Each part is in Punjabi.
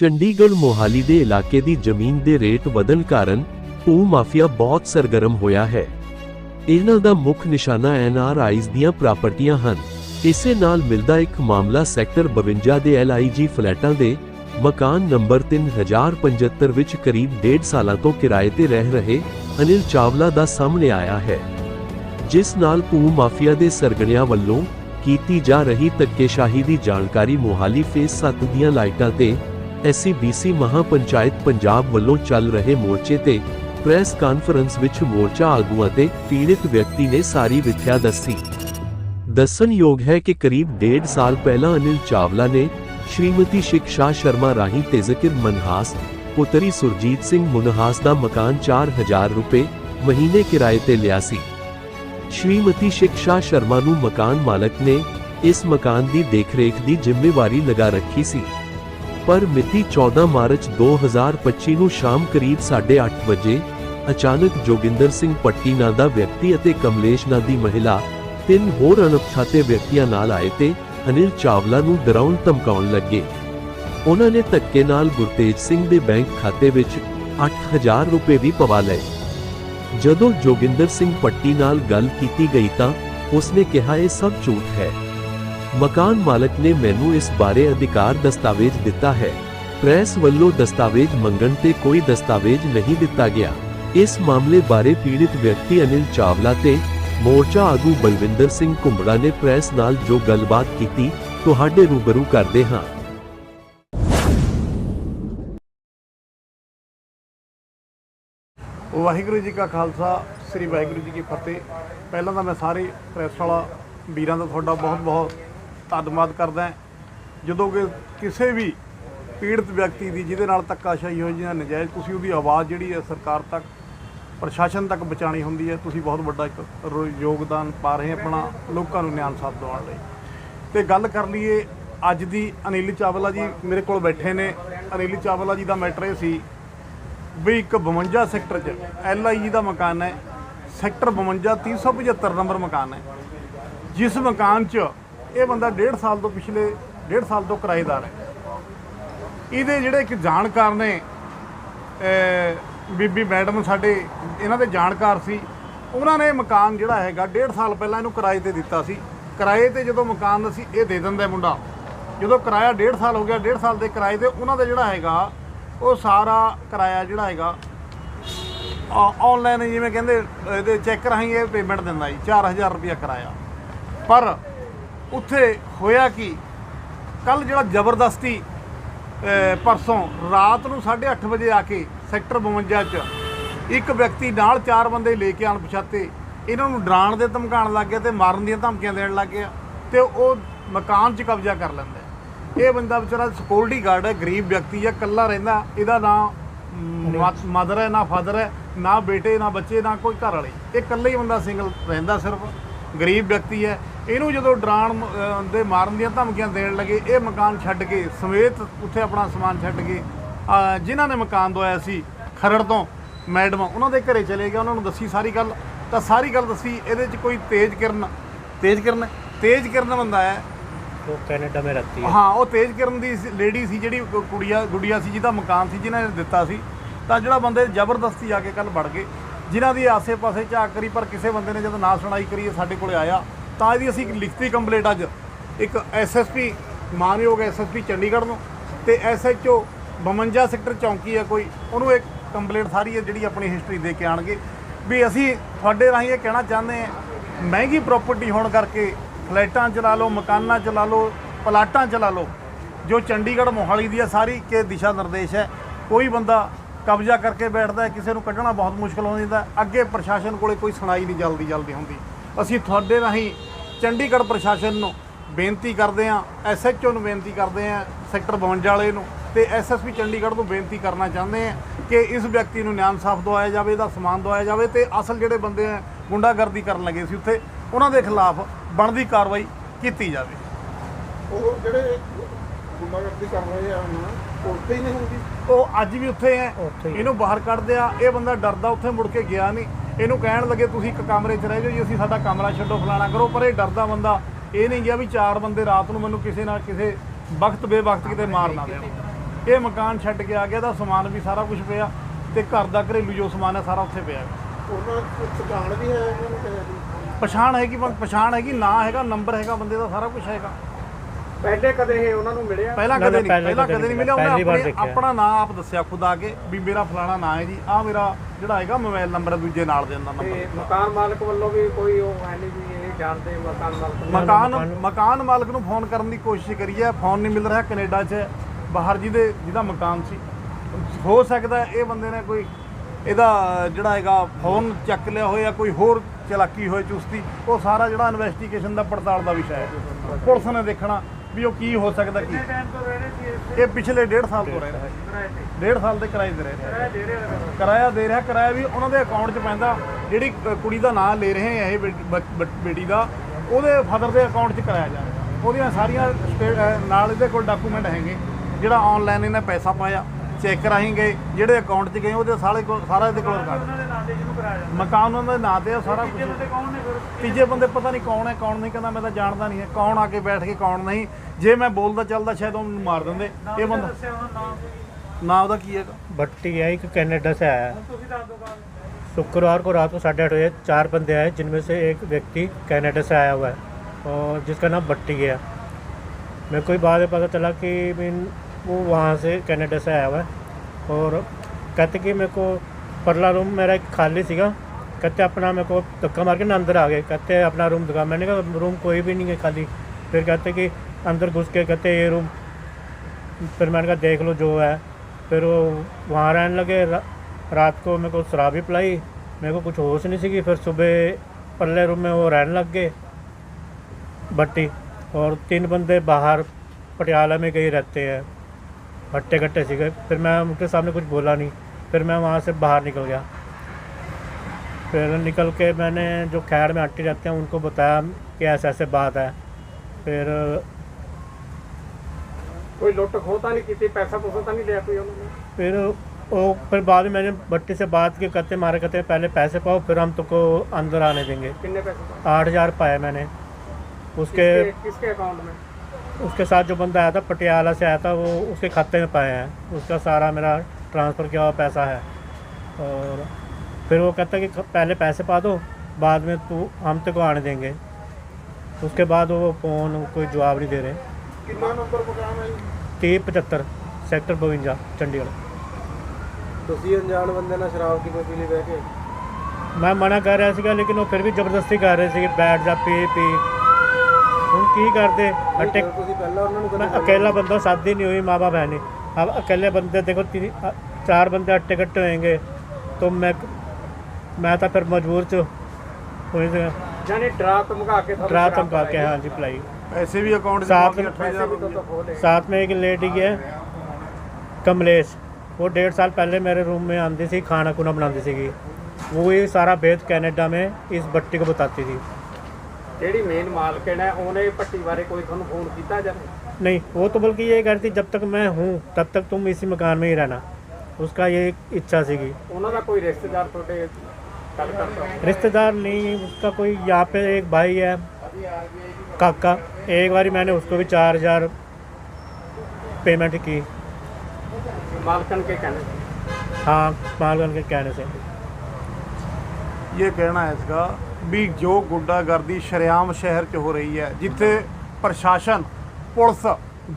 ਚੰਡੀਗੜ੍ਹ ਮੋਹਾਲੀ ਦੇ ਇਲਾਕੇ ਦੀ ਜ਼ਮੀਨ ਦੇ ਰੇਟ ਵਧਣ ਕਾਰਨ ਭੂ ਮਾਫੀਆ ਬਹੁਤ ਸਰਗਰਮ ਹੋਇਆ ਹੈ। ਇਹਨਾਂ ਦਾ ਮੁੱਖ ਨਿਸ਼ਾਨਾ ਐਨਆਰਆਈਜ਼ ਦੀਆਂ ਪ੍ਰਾਪਰਟੀਆਂ ਹਨ। ਇਸੇ ਨਾਲ ਮਿਲਦਾ ਇੱਕ ਮਾਮਲਾ ਸੈਕਟਰ 52 ਦੇ ਐਲਆਈਜੀ ਫਲੈਟਾਂ ਦੇ ਮਕਾਨ ਨੰਬਰ 3075 ਵਿੱਚ ਕਰੀਬ 1.5 ਸਾਲਾਂ ਤੋਂ ਕਿਰਾਏ ਤੇ ਰਹਿ ਰਹੇ ਅਨਿਲ ਚਾਵਲਾ ਦਾ ਸਾਹਮਣੇ ਆਇਆ ਹੈ। ਜਿਸ ਨਾਲ ਭੂ ਮਾਫੀਆ ਦੇ ਸਰਗਣਿਆਂ ਵੱਲੋਂ ਕੀਤੀ ਜਾ ਰਹੀ ਧੱਕੇਸ਼ਾਹੀ ਦੀ ਜਾਣਕਾਰੀ ਮੋਹਾਲੀ ਫੇਸ 7 ਦੀਆਂ ਲਾਈਟਾਂ ਤੇ ਐਸਸੀਬੀਸੀ ਮਹਾਪੰਚਾਇਤ ਪੰਜਾਬ ਵੱਲੋਂ ਚੱਲ ਰਹੇ ਮੋਰਚੇ ਤੇ ਪ੍ਰੈਸ ਕਾਨਫਰੰਸ ਵਿੱਚ ਮੋਰਚਾ ਆਗੂਆਂ ਤੇ ਪੀੜਿਤ ਵਿਅਕਤੀ ਨੇ ਸਾਰੀ ਵਿਥਿਆ ਦੱਸੀ। ਦੱਸਣਯੋਗ ਹੈ ਕਿ ਕਰੀਬ ਡੇਢ ਸਾਲ ਪਹਿਲਾਂ ਅਨਿਲ ਚਾਵਲਾ ਨੇ ਸ਼੍ਰੀਮਤੀ ਸ਼ਿਕਸ਼ਾ ਸ਼ਰਮਾ ਰਾਹੀਂ ਤੇ ਮਨਹਾਸ, ਪੁੱਤਰੀ ਸੁਰਜੀਤ ਸਿੰਘ ਮੁਨਹਾਸ ਦਾ ਮਕਾਨ 4000 ਰੁਪਏ ਮਹੀਨੇ ਕਿਰਾਏ ਤੇ ਲਿਆ ਸੀ। ਸ਼੍ਰੀਮਤੀ ਸ਼ਿਕਸ਼ਾ ਸ਼ਰਮਾ ਨੂੰ ਮਕਾਨ ਮਾਲਕ ਨੇ ਇਸ ਮਕਾਨ ਦੀ ਦੇਖਰੇਖ ਦੀ ਜ਼ਿੰਮੇਵਾਰੀ ਲਗਾ ਰੱਖੀ ਸੀ। ਪਰ ਮਿਤੀ 14 ਮਾਰਚ 2025 ਨੂੰ ਸ਼ਾਮ ਕਰੀਬ 8:30 ਵਜੇ, ਅਚਾਨਕ ਜੋਗਿੰਦਰ ਸਿੰਘ ਪੱਟੀ ਨਾਂ ਦਾ ਵਿਅਕਤੀ ਅਤੇ ਕਮਲੇਸ਼ ਨਾਂ ਦੀ ਮਹਿਲਾ ਤਿੰਨ ਹੋਰ ਅਣਪਛਾਤੇ ਵਿਅਕਤੀਆਂ ਨਾਲ ਆਏ ਤੇ ਅਨਿਲ ਚਾਵਲਾ ਨੂੰ ਡਰਾਉਣ ਧਮਕਾਉਣ ਲੱਗੇ। ਉਹਨਾਂ ਨੇ ਧੱਕੇ ਨਾਲ ਗੁਰਤੇਜ ਸਿੰਘ ਦੇ ਬੈਂਕ ਖਾਤੇ ਵਿੱਚ 8000 ਰੁਪਏ ਵੀ ਪਵਾ ਲਏ। ਜਦੋਂ ਜੋਗਿੰਦਰ ਸਿੰਘ ਪੱਟੀ ਨਾਲ ਗੱਲ ਕੀਤੀ ਗਈ ਤਾਂ ਉਸਨੇ ਕਿਹਾ, ਇਹ ਸਭ ਝੂਠ ਹੈ। ਮਕਾਨ ਮਾਲਕ ਨੇ ਮੈਨੂੰ ਇਸ ਬਾਰੇ ਅਧਿਕਾਰ ਦਸਤਾਵੇਜ਼ ਦਿੱਤਾ ਹੈ। ਪ੍ਰੈਸ ਵੱਲੋਂ ਦਸਤਾਵੇਜ਼ ਮੰਗਣ ਤੇ ਕੋਈ ਦਸਤਾਵੇਜ਼ ਨਹੀਂ ਦਿੱਤਾ ਗਿਆ। ਇਸ ਮਾਮਲੇ ਬਾਰੇ ਪੀੜਿਤ ਵਿਅਕਤੀ ਅਨਿਲ ਚਾਵਲਾ ਤੇ ਮੋਰਚਾ ਆਗੂ ਬਲਵਿੰਦਰ ਸਿੰਘ ਕੁੰਬੜਾ ਨੇ ਪ੍ਰੈਸ ਨਾਲ ਜੋ ਗੱਲਬਾਤ ਕੀਤੀ, ਤੁਹਾਡੇ ਰੂਬਰੂ ਕਰਦੇ ਹਾਂ। ਵਾਹਿਗੁਰੂ ਜੀ ਕਾ ਖਾਲਸਾ, ਸ੍ਰੀ ਵਾਹਿਗੁਰੂ ਜੀ ਕੀ ਫਤਿਹ। ਪਹਿਲਾਂ ਤਾਂ ਮੈਂ ਸਾਰੇ ਪ੍ਰੈਸ ਵਾਲਾ ਵੀਰਾਂ ਦਾ ਤੁਹਾਡਾ ਬਹੁਤ-ਬਹੁਤ ਧੰਨਵਾਦ ਕਰਦਾ ਹਾਂ। ਜਦੋਂ ਕਿ ਕਿਸੇ ਵੀ ਪੀੜਤ ਵਿਅਕਤੀ ਦੀ ਜਿਹਦੇ ਨਾਲ ਧੱਕਾਸ਼ਾਹੀ ਹੋਈ ਜਾਂ ਨਜਾਇਜ਼, ਤੁਸੀਂ ਉਹਦੀ ਆਵਾਜ਼ ਜਿਹੜੀ ਹੈ ਸਰਕਾਰ ਤੱਕ, ਪ੍ਰਸ਼ਾਸਨ ਤੱਕ ਪਹੁੰਚਾਉਣੀ ਹੁੰਦੀ ਹੈ। ਤੁਸੀਂ ਬਹੁਤ ਵੱਡਾ ਇੱਕ ਰੋ- ਯੋਗਦਾਨ ਪਾ ਰਹੇ ਆਪਣਾ, ਲੋਕਾਂ ਨੂੰ ਨਿਆਂ ਸਾਥ ਦਿਵਾਉਣ ਲਈ। ਤੇ ਗੱਲ ਕਰ ਲਈਏ ਅੱਜ ਦੀ ਅਨਿਲ ਚਾਵਲਾ ਜੀ ਮੇਰੇ ਕੋਲ ਬੈਠੇ ਨੇ। ਅਨਿਲ ਚਾਵਲਾ ਜੀ ਦਾ ਮੈਟਰ ਇਹ ਸੀ ਵੀ ਇੱਕ 52 ਸੈਕਟਰ 'ਚ ਐਲਆਈਜੀ ਦਾ ਮਕਾਨ ਹੈ। ਸੈਕਟਰ 52 375 ਨੰਬਰ ਮਕਾਨ ਹੈ। ਜਿਸ ਮਕਾਨ 'ਚ ਇਹ ਬੰਦਾ 1.5 ਸਾਲ ਤੋਂ ਪਿਛਲੇ 1.5 ਸਾਲ ਤੋਂ ਕਿਰਾਏਦਾਰ ਹੈ। ਇਹਦੇ ਜਿਹੜੇ ਇੱਕ ਜਾਣਕਾਰ ਨੇ ਬੀਬੀ ਮੈਡਮ ਸਾਡੇ, ਇਹਨਾਂ ਦੇ ਜਾਣਕਾਰ ਸੀ। ਉਹਨਾਂ ਨੇ ਮਕਾਨ ਜਿਹੜਾ ਹੈਗਾ 1.5 ਸਾਲ ਪਹਿਲਾਂ ਇਹਨੂੰ ਕਿਰਾਏ ਤੇ ਦਿੱਤਾ ਸੀ। ਕਿਰਾਏ ਤੇ ਜਦੋਂ ਮਕਾਨ ਅਸੀਂ ਇਹ ਦੇ ਦਿੰਦਾ ਮੁੰਡਾ। ਜਦੋਂ ਕਿਰਾਇਆ 1.5 ਸਾਲ ਹੋ ਗਿਆ 1.5 ਸਾਲ ਦੇ ਕਿਰਾਏ ਤੇ ਉਹਨਾਂ ਦਾ ਜਿਹੜਾ ਹੈਗਾ, ਉਹ ਸਾਰਾ ਕਿਰਾਇਆ ਜਿਹੜਾ ਹੈਗਾ ਆਨਲਾਈਨ ਜਿਵੇਂ ਕਹਿੰਦੇ, ਇਹਦੇ ਚੈੱਕ ਰਾਹੀਂ ਇਹ ਪੇਮੈਂਟ ਦਿੰਦਾ ਜੀ 4000 ਰੁਪਇਆ ਕਿਰਾਇਆ। ਪਰ ਉੱਥੇ ਹੋਇਆ ਕੀ? ਕੱਲ ਜਿਹੜਾ ਜ਼ਬਰਦਸਤੀ ਪਰਸੋਂ ਰਾਤ ਨੂੰ 8:30 ਵਜੇ ਆ ਕੇ ਸੈਕਟਰ 52 ਚ ਇੱਕ ਵਿਅਕਤੀ ਨਾਲ ਚਾਰ ਬੰਦੇ ਲੈ ਕੇ ਅਣਪਛਾਤੇ ਇਹਨਾਂ ਨੂੰ ਡਰਾਉਣ ਦੇ ਧਮਕਾਉਣ ਲੱਗ ਗਿਆ ਤੇ ਮਾਰਨ ਦੀਆਂ ਧਮਕੀਆਂ ਦੇਣ ਲੱਗ ਗਿਆ ਤੇ ਉਹ ਮਕਾਨ 'ਚ ਕਬਜ਼ਾ ਕਰ ਲੈਂਦਾ। ਇਹ ਬੰਦਾ ਵਿਚਾਰਾ ਸਿਕਿਉਰਿਟੀ ਗਾਰਡ ਹੈ ਗਰੀਬ ਵਿਅਕਤੀ ਹੈ ਇਕੱਲਾ ਰਹਿੰਦਾ ਇਹਦਾ ਨਾਂ ਮਦਰ ਹੈ ਨਾ ਫਾਦਰ ਹੈ ਨਾ ਬੇਟੇ ਨਾ ਬੱਚੇ ਨਾ ਕੋਈ ਘਰ ਵਾਲੀ। ਇਹ ਇਕੱਲਾ ਹੀ ਬੰਦਾ ਸਿੰਗਲ ਰਹਿੰਦਾ ਸਿਰਫ। ਗਰੀਬ ਵਿਅਕਤੀ ਹੈ ਇਹਨੂੰ ਜਦੋਂ ਡਰਾਣ ਦੇ ਮਾਰਨ ਦੀਆਂ ਧਮਕੀਆਂ ਦੇਣ ਲੱਗੇ ਇਹ ਮਕਾਨ ਛੱਡ ਕੇ ਸਮੇਤ ਉੱਥੇ ਆਪਣਾ ਸਮਾਨ ਛੱਡ ਕੇ ਜਿਨ੍ਹਾਂ ਨੇ ਮਕਾਨ ਦਵਾਇਆ ਸੀ ਖਰੜ ਤੋਂ ਮੈਡਮ ਉਹਨਾਂ ਦੇ ਘਰੇ ਚਲੇ ਗਿਆ ਉਹਨਾਂ ਨੂੰ ਦੱਸੀ ਸਾਰੀ ਗੱਲ। ਤਾਂ ਸਾਰੀ ਗੱਲ ਦੱਸੀ ਇਹਦੇ 'ਚ ਕੋਈ ਤੇਜ ਕਿਰਨ ਤੇਜ ਕਿਰਨ ਤੇਜ ਕਿਰਨ ਬੰਦਾ ਹੈ। ਉਹ ਕੈਨੇਡਾ ਮੇ ਰਹਤੀ ਹੈ। ਹਾਂ ਉਹ ਤੇਜ ਕਿਰਨ ਦੀ ਲੇਡੀ ਸੀ ਜਿਹੜੀ ਕੁੜੀਆ ਗੁੜੀਆ ਸੀ ਜਿਹਦਾ ਮਕਾਨ ਸੀ ਜਿਨ੍ਹਾਂ ਨੇ ਦਿੱਤਾ ਸੀ। ਤਾਂ ਜਿਹੜਾ ਬੰਦੇ ਜ਼ਬਰਦਸਤੀ ਆ ਕੇ ਕੱਲ ਵੜ ਗਏ ਜਿਨ੍ਹਾਂ ਦੀ ਆਸੇ-ਪਾਸੇ ਝਾਕ ਕਰੀ ਪਰ ਕਿਸੇ ਬੰਦੇ ਨੇ ਜਦੋਂ ਨਾ ਸੁਣਾਈ ਕਰੀ ਸਾਡੇ ਕੋਲੇ ਆਇਆ। ਤਾਂ ਇਹਦੀ ਅਸੀਂ ਇੱਕ ਲਿਖਤੀ ਕੰਪਲੇਂਟ ਅੱਜ ਇੱਕ ਐਸਐਸਪੀ ਮਾਨਯੋਗ ਐਸਐਸਪੀ ਚੰਡੀਗੜ੍ਹ ਨੂੰ ਤੇ ਐਸਐਚਓ 52 ਸੈਕਟਰ ਚੌਂਕੀ ਹੈ ਕੋਈ, ਉਹਨੂੰ ਇੱਕ ਕੰਪਲੇਂਟ ਸਾਰੀ ਹੈ ਜਿਹੜੀ ਆਪਣੀ ਹਿਸਟਰੀ ਦੇ ਕੇ ਆਣਗੇ ਵੀ ਅਸੀਂ ਤੁਹਾਡੇ ਰਾਹੀਂ ਇਹ ਕਹਿਣਾ ਚਾਹੁੰਦੇ ਹਾਂ, ਮਹਿੰਗੀ ਪ੍ਰਾਪਰਟੀ ਹੋਣ ਕਰਕੇ ਫਲੈਟਾਂ ਚਲਾ ਲਓ, ਮਕਾਨਾਂ ਚਲਾ ਲਓ, ਪਲਾਟਾਂ ਚਲਾ ਲਓ, ਜੋ ਚੰਡੀਗੜ੍ਹ ਮੋਹਾਲੀ ਦੀ ਹੈ, ਸਾਰੀ ਕੇ ਦਿਸ਼ਾ ਨਿਰਦੇਸ਼ ਹੈ। ਕੋਈ ਬੰਦਾ ਕਬਜ਼ਾ ਕਰਕੇ ਬੈਠਦਾ ਕਿਸੇ ਨੂੰ ਕੱਢਣਾ ਬਹੁਤ ਮੁਸ਼ਕਲ ਹੋ ਜਾਂਦਾ ਅੱਗੇ ਪ੍ਰਸ਼ਾਸਨ ਕੋਲੇ ਕੋਈ ਸੁਣਾਈ ਨਹੀਂ ਜਲਦੀ ਜਲਦੀ ਹੁੰਦੀ। ਅਸੀਂ ਤੁਹਾਡੇ ਰਾਹੀਂ ਚੰਡੀਗੜ੍ਹ ਪ੍ਰਸ਼ਾਸਨ ਨੂੰ ਬੇਨਤੀ ਕਰਦੇ ਹਾਂ ਐਸਐਚਓ ਨੂੰ ਬੇਨਤੀ ਕਰਦੇ ਹਾਂ ਸੈਕਟਰ 52 ਵਾਲੇ ਨੂੰ ਤੇ ਐਸਐਸਪੀ ਚੰਡੀਗੜ੍ਹ ਨੂੰ ਬੇਨਤੀ ਕਰਨਾ ਚਾਹੁੰਦੇ ਹਾਂ ਕਿ ਇਸ ਵਿਅਕਤੀ ਨੂੰ ਨਿਆਂ ਇਨਸਾਫ ਦਵਾਇਆ ਜਾਵੇ ਇਹਦਾ ਸਮਾਨ ਦਵਾਇਆ ਜਾਵੇ ਤੇ ਅਸਲ ਜਿਹੜੇ ਬੰਦੇ ਆ ਗੁੰਡਾਗਰਦੀ ਕਰਨ ਲੱਗੇ ਸੀ ਉੱਥੇ ਉਹਨਾਂ ਦੇ ਖਿਲਾਫ ਬਣਦੀ ਕਾਰਵਾਈ ਕੀਤੀ ਜਾਵੇ। ਉਹ ਜਿਹੜੇ ਗੁੰਡਾਗਰਦੀ ਕਰ ਰਹੇ ਆ ਹੁਣ ਉੱਥੇ ਹੀ ਨਹੀਂ ਹੁੰਦੀ? ਉਹ ਅੱਜ ਵੀ ਉੱਥੇ ਹੈ। ਇਹਨੂੰ ਬਾਹਰ ਕੱਢਦੇ ਆ ਇਹ ਬੰਦਾ ਡਰਦਾ ਉੱਥੇ ਮੁੜ ਕੇ ਗਿਆ ਨਹੀਂ। ਇਹਨੂੰ ਕਹਿਣ ਲੱਗੇ ਤੁਸੀਂ ਇੱਕ ਕਮਰੇ 'ਚ ਰਹਿ ਜਾਓ ਜੀ ਅਸੀਂ ਸਾਡਾ ਕਮਰਾ ਛੱਡੋ ਫਲਾਣਾ ਕਰੋ। ਪਰ ਇਹ ਡਰਦਾ ਬੰਦਾ ਇਹ ਨਹੀਂ ਗਿਆ ਵੀ ਚਾਰ ਬੰਦੇ ਰਾਤ ਨੂੰ ਮੈਨੂੰ ਕਿਸੇ ਨਾ ਕਿਸੇ ਵਕਤ ਬੇਵਕਤ ਕਿਤੇ ਮਾਰ ਨਾ ਦੇਣ। ਇਹ ਮਕਾਨ ਛੱਡ ਕੇ ਆ ਗਿਆ ਦਾ ਸਮਾਨ ਵੀ ਸਾਰਾ ਕੁਝ ਪਿਆ ਤੇ ਘਰ ਦਾ ਘਰੇਲੂ ਜੋ ਸਮਾਨ ਹੈ ਸਾਰਾ ਉੱਥੇ ਪਿਆ। ਉਹਨਾਂ ਪਛਾਣ ਵੀ ਹੈ ਪਛਾਣ ਹੈਗੀ ਪਛਾਣ ਹੈਗੀ ਨਾਂ ਹੈਗਾ ਨੰਬਰ ਹੈਗਾ ਬੰਦੇ ਦਾ ਸਾਰਾ ਕੁਝ ਹੈਗਾ। ਪਹਿਲੇ ਕਦੇ ਇਹ ਉਹਨਾਂ ਨੂੰ ਮਿਲਿਆ? ਪਹਿਲਾਂ ਨਾ, ਕਦੇ ਨਹੀਂ ਪਹਿਲੇ ਪਹਿਲਾਂ ਕਦੇ ਨਹੀਂ ਮਿਲਿਆ। ਉਹਨੇ ਪਹਿਲੀ ਵਾਰ ਆਪਣੇ- ਦੇਖਿਆ। ਆਪਣਾ ਨਾਂ ਆਪ ਦੱਸਿਆ ਖੁਦ ਆ ਕੇ ਵੀ ਮੇਰਾ ਫਲਾਣਾ ਨਾਂ ਹੈ ਜੀ। ਆ ਮੇਰਾ ਜਿਹੜਾ ਹੈਗਾ ਮੋਬਾਈਲ ਨੰਬਰ ਦੂਜੇ ਨਾਲ ਦੇ ਦਿੰਦਾ ਤੇ ਨੰਬਰ ਮਕਾਨ ਮਾਲਕ ਵੱਲੋਂ ਵੀ ਕੋਈ ਉਹ ਹੈ ਨਹੀਂ ਵੀ ਇਹ ਜਾਣਦੇ ਮਕਾਨ ਮਾਲਕ ਨੂੰ। ਮਕਾਨ ਮਕਾਨ ਮਾਲਕ ਨੂੰ ਫੋਨ ਕਰਨ ਦੀ ਕੋਸ਼ਿਸ਼ ਕਰੀ ਹੈ ਫੋਨ ਨਹੀਂ ਮਿਲ ਰਿਹਾ ਕੈਨੇਡਾ 'ਚ। ਬਾਹਰ ਜਿਹਦੇ ਜਿਹਦਾ ਮਕਾਨ ਸੀ। ਹੋ ਸਕਦਾ ਇਹ ਬੰਦੇ ਨੇ ਕੋਈ ਇਹਦਾ ਜਿਹੜਾ ਹੈਗਾ ਫੋਨ ਚੱਕ ਲਿਆ ਹੋਇਆ ਕੋਈ ਹੋਰ ਚਲਾਕੀ ਹੋਏ ਚੁਸਤੀ। ਉਹ ਸਾਰਾ ਜਿਹੜਾ ਇਨਵੈਸਟੀਗੇਸ਼ਨ ਦਾ ਪੜਤਾਲ ਦਾ ਵਿਸ਼ਾ ਹੈ। ਪੁਲਿਸ ਨੇ ਦੇਖਣਾ। ਵੀ ਉਹ ਕੀ ਹੋ ਸਕਦਾ ਕੀ? ਇਹ ਪਿਛਲੇ 1.5 ਸਾਲ ਤੋਂ ਰਹਿ ਰਿਹਾ ਹੈ ਡੇਢ ਸਾਲ ਦੇ ਕਿਰਾਏ ਤੇ ਰਹਿ ਰਿਹਾ ਕਿਰਾਇਆ ਦੇ ਰਿਹਾ ਕਿਰਾਇਆ ਵੀ ਉਹਨਾਂ ਦੇ ਅਕਾਊਂਟ 'ਚ ਪੈਂਦਾ। ਜਿਹੜੀ ਕੁੜੀ ਦਾ ਨਾਮ ਲੈ ਰਹੇ ਆ ਇਹ ਬੇਟੀ ਦਾ ਉਹਦੇ ਫਾਦਰ ਦੇ ਅਕਾਊਂਟ 'ਚ ਕਰਾਇਆ ਜਾ ਰਿਹਾ। ਉਹਦੀਆਂ ਸਾਰੀਆਂ ਨਾਲ ਇਹਦੇ ਕੋਲ ਡਾਕੂਮੈਂਟ ਹੈਗੇ ਜਿਹੜਾ ਆਨਲਾਈਨ ਇਹਨੇ ਪੈਸਾ ਪਾਇਆ। ਚੈੱਕ ਰਾਹੀਂ ਗਏ ਜਿਹੜੇ ਅਕਾਊਂਟ 'ਚ ਗਏ ਉਹਦੇ ਸਾਰੇ ਕੋਲ ਸਾਰਾ ਇਹਦੇ ਕੋਲ ਰਿਕਾਰਡ ਮਕਾਨ ਉਹਨਾਂ ਦੇ ਨਾਂ ਤੇ ਆ ਸਾਰਾ ਕੁਝ ਤੀਜੇ ਬੰਦੇ ਪਤਾ ਨਹੀਂ ਕੌਣ ਹੈ ਕੌਣ ਨਹੀਂ ਕਹਿੰਦਾ ਮੈਂ ਤਾਂ ਜਾਣਦਾ ਨਹੀਂ ਹੈ ਕੌਣ ਆ ਕੇ ਬੈਠ ਕੇ ਕੌਣ ਨਹੀਂ ਜੇ ਮੈਂ ਬੋਲਦਾ ਚੱਲਦਾ ਸ਼ਾਇਦ ਉਹਨੂੰ ਮਾਰ ਦਿੰਦੇ ਇਹ ਬੰਦਾ ਨਾਂ ਉਹਦਾ ਕੀ ਹੈਗਾ भट्टी है एक कनाडा से आया है शुक्रवार को रात को साढ़े आठ बजे चार बंदे आए जिनमें से एक व्यक्ति कनाडा से आया हुआ है और जिसका नाम भट्टी है मेरे को ही बाद में पता चला कि मीन वो वहाँ से कनाडा से आया हुआ है। और कहते कि मेरे को परला रूम मेरा एक खाली सीगा। कहते अपना मेरे को धक्का मार के ना अंदर आ गए। कहते अपना रूम दिखा। मैंने कहा रूम कोई भी नहीं है खाली। फिर कहते कि अंदर घुस के कहते ये रूम फिर मैंने कहा देख लो जो है। फिर वो वहाँ रहने लगे। रा, रात को मेरे को शराब भी पिलाई। मेरे को कुछ होश नहीं सी फिर सुबह पल्ले रूम में वो रहने लग गए। भट्टी और तीन बंदे बाहर पटियाला में कहीं रहते हैं। हट्टे कट्टे सी फिर मैं उनके सामने कुछ बोला नहीं। फिर मैं वहाँ से बाहर निकल गया। फिर निकल के मैंने जो खैर में हट्टे रहते हैं उनको बताया कि ऐसे ऐसे बात है। फिर कोई लुट खोता नहीं किसी पैसा पुसा तो नहीं लिया कोई उन्होंने? फिर वो फिर बाद में मैंने भट्टी से बात की कहते मारे कहते पहले पैसे पाओ फिर हम तुमको तो अंदर आने देंगे। कितने पैसे आठ हज़ार पाए मैंने। उसके किसके अकाउंट में? उसके साथ जो बंदा आया था पटियाला से आया था वो उसके खाते में पाए हैं उसका सारा मेरा ट्रांसफ़र किया हुआ पैसा है और फिर वो कहता कि पहले पैसे पा दो बाद में तू हम तेको आने देंगे उसके बाद वो फ़ोन कोई जवाब नहीं दे रहे ਕਿੰਨਾ ਨੰਬਰ ਮਕਾਨ ਹੈ ਜੀ? तीह पचहत्तर सैक्टर बवंजा चंडीगढ़ ਤੁਸੀਂ ਅਣਜਾਣ ਬੰਦੇ ਨਾਲ ਸ਼ਰਾਬ ਕਿਵੇਂ ਪੀ ਲਈ ਬਹਿ ਕੇ ਮੈਂ ਮਨਾ ਕਰ ਰਿਹਾ ਸੀਗਾ ਲੇਕਿਨ ਉਹ ਫਿਰ ਵੀ ਜ਼ਬਰਦਸਤੀ ਕਰ ਰਹੇ ਸੀਗੇ ਬੈਠ ਜਾ ਪੀ ਪੀ ਹੁਣ ਕੀ ਕਰਦੇ ਅੱਟੇ ਤੁਸੀਂ ਪਹਿਲਾਂ ਉਹਨਾਂ ਨੂੰ मैं अकेला बंदा शादी नहीं हुई माँ बाप है नहीं अब अकेले बंदे देखो तीन अ- चार बंदे अट्टे कट्टे होंगे तो मैं मैं तो फिर मजबूर च हुई से ਜਾਨੀ ਡਰਾ ਧਮਕਾ ਕੇ ਤੁਹਾਨੂੰ डरा ਸ਼ਰਾਬ धमका के ਪਿਲਾਈ। हाँ जी पिलाई ਪੈਸੇ ਵੀ ਅਕਾਊਂਟ 'ਚ साथ ਪਾ ਕੇ में- ਅੱਠ ਹਜ਼ਾਰ ਪੈਸੇ ਵੀ ਤੋਂ ਖੋਲੇ साथ में एक लेडी है कमलेश वो डेढ़ साल पहले मेरे रूम में आती थी खाना खुना बनाती थी वो ही सारा भेद कनाडा में इस बट्टी को बताती थी ਜਿਹੜੀ ਮੇਨ ਮਾਲਕਣ ਹੈ ਉਹਨੇ ਪੱਟੀ ਬਾਰੇ ਕੋਈ ਤੁਹਾਨੂੰ ਫੋਨ ਕੀਤਾ नहीं वो तो बल्कि ये कह रही थी जब तक मैं हूँ तब तक तुम इसी मकान में ही रहना उसका ये इच्छा सी कोई रिश्तेदार रिश्तेदार नहीं उसका कोई यहाँ पे एक भाई है काका एक बारी मैंने उसको भी चार हज़ार पेमेंट की ਮਾਲਕਣ ਕੇ ਕਹਿੰਦੇ हाँ मालकन के कहने से ये कहना है इसका ਵੀ ਜੋ ਗੁੰਡਾਗਰਦੀ ਸ਼ਰੇਆਮ ਸ਼ਹਿਰ 'ਚ ਹੋ ਰਹੀ ਹੈ, ਜਿੱਥੇ ਪ੍ਰਸ਼ਾਸਨ, ਪੁਲਿਸ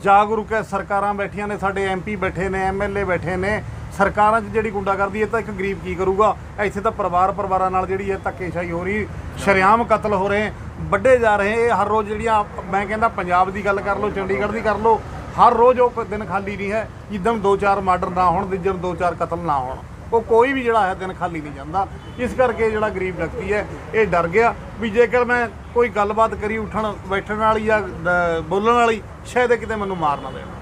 ਜਾਗਰੂਕ ਹੈ, ਸਰਕਾਰਾਂ ਬੈਠੀਆਂ ਨੇ, ਸਾਡੇ ਐਮਪੀ ਬੈਠੇ ਨੇ ਐਮਐਲਏ ਬੈਠੇ ਨੇ, ਸਰਕਾਰਾਂ 'ਚ ਜਿਹੜੀ ਗੁੰਡਾਗਰਦੀ ਹੈ ਤਾਂ ਇੱਕ ਗਰੀਬ ਕੀ ਕਰੂਗਾ? ਇੱਥੇ ਤਾਂ ਪਰਿਵਾਰ ਪਰਿਵਾਰਾਂ ਨਾਲ ਜਿਹੜੀ ਹੈ ਧੱਕੇਸ਼ਾਹੀ ਹੋ ਰਹੀ, ਸ਼ਰੇਆਮ ਕਤਲ ਹੋ ਰਹੇ, ਵੱਡੇ ਜਾ ਰਹੇ, ਇਹ ਹਰ ਰੋਜ਼ ਜਿਹੜੀਆਂ, ਮੈਂ ਕਹਿੰਦਾ ਪੰਜਾਬ ਦੀ ਗੱਲ ਕਰ ਲਓ, ਚੰਡੀਗੜ੍ਹ ਦੀ ਕਰ ਲਓ, ਹਰ ਰੋਜ਼ ਉਹ ਦਿਨ ਖਾਲੀ ਨਹੀਂ ਹੈ, ਜਿੱਦਣ ਦੋ ਚਾਰ ਮਰਡਰ ਨਾ ਹੋਣ, ਜਿੱਦਣ ਦੋ ਚਾਰ ਕਤਲ ਨਾ ਹੋਣ। ਉਹ ਕੋਈ ਵੀ ਜਿਹੜਾ ਹੈ ਦਿਨ ਖਾਲੀ ਨਹੀਂ ਜਾਂਦਾ। ਇਸ ਕਰਕੇ ਜਿਹੜਾ ਗਰੀਬ ਵਿਅਕਤੀ ਹੈ, ਇਹ ਡਰ ਗਿਆ ਵੀ ਜੇਕਰ ਮੈਂ ਕੋਈ ਗੱਲਬਾਤ ਕਰੀ ਉੱਠਣ, ਬੈਠਣ ਵਾਲੀ ਜਾਂ ਬੋਲਣ ਵਾਲੀ, ਸ਼ਾਇਦ ਇਹ ਕਿਤੇ ਮੈਨੂੰ ਮਾਰ ਨਾ ਦੇਣ।